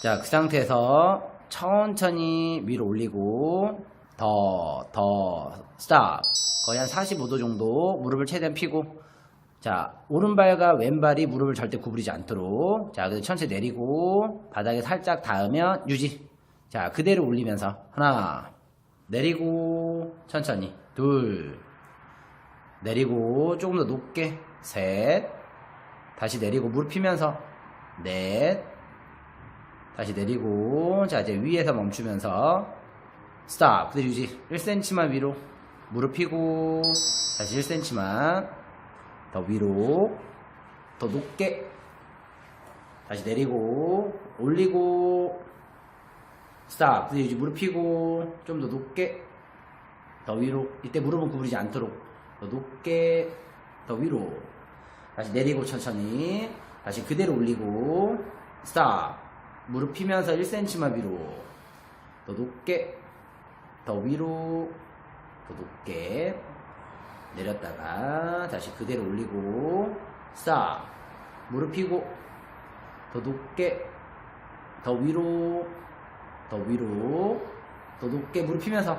자, 그 상태에서 천천히 위로 올리고 더, 더, 스탑. 거의 한 45도 정도 무릎을 최대한 펴고 자, 오른발과 왼발이 무릎을 절대 구부리지 않도록 자, 그래서 천천히 내리고 바닥에 살짝 닿으면 유지. 자, 그대로 올리면서 하나 내리고 천천히. 둘 내리고 조금 더 높게. 셋 다시 내리고 무릎 펴면서. 넷 다시 내리고 자 이제 위에서 멈추면서. 스탑. 그대로 유지. 1cm만 위로 무릎 펴고 다시 1cm만 더 위로 더 높게. 다시 내리고 올리고. 스탑. 유지 무릎 펴고 좀 더 높게. 더 위로. 이때 무릎은 구부리지 않도록. 더 높게 더 위로. 다시 내리고 천천히. 다시 그대로 올리고. 스탑. 무릎 피면서 1cm만 위로. 더 높게. 더 위로 더 높게 내렸다가 다시 그대로 올리고 스탑 무릎 피고 더 높게 더 위로 더 위로 더 높게 무릎 피면서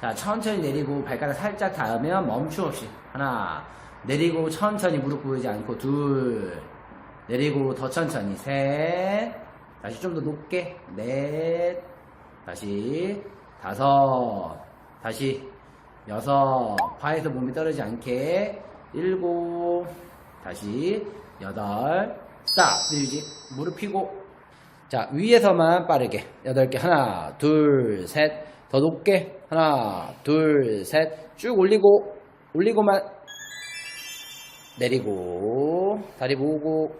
자 천천히 내리고 발가락 살짝 닿으면 멈춤 없이 하나. 내리고 천천히 무릎 꿇지 않고 둘. 내리고 더 천천히 셋 다시 좀 더 높게 넷. 다시 다섯. 다시 여섯 바에서 몸이 떨어지지 않게 일곱 다시 여덟 스탑 유지 무릎 펴고 자, 위에서만 빠르게. 여덟 개. 하나, 둘, 셋. 더 높게. 하나, 둘, 셋. 쭉 올리고, 올리고만. 내리고, 다리 모으고,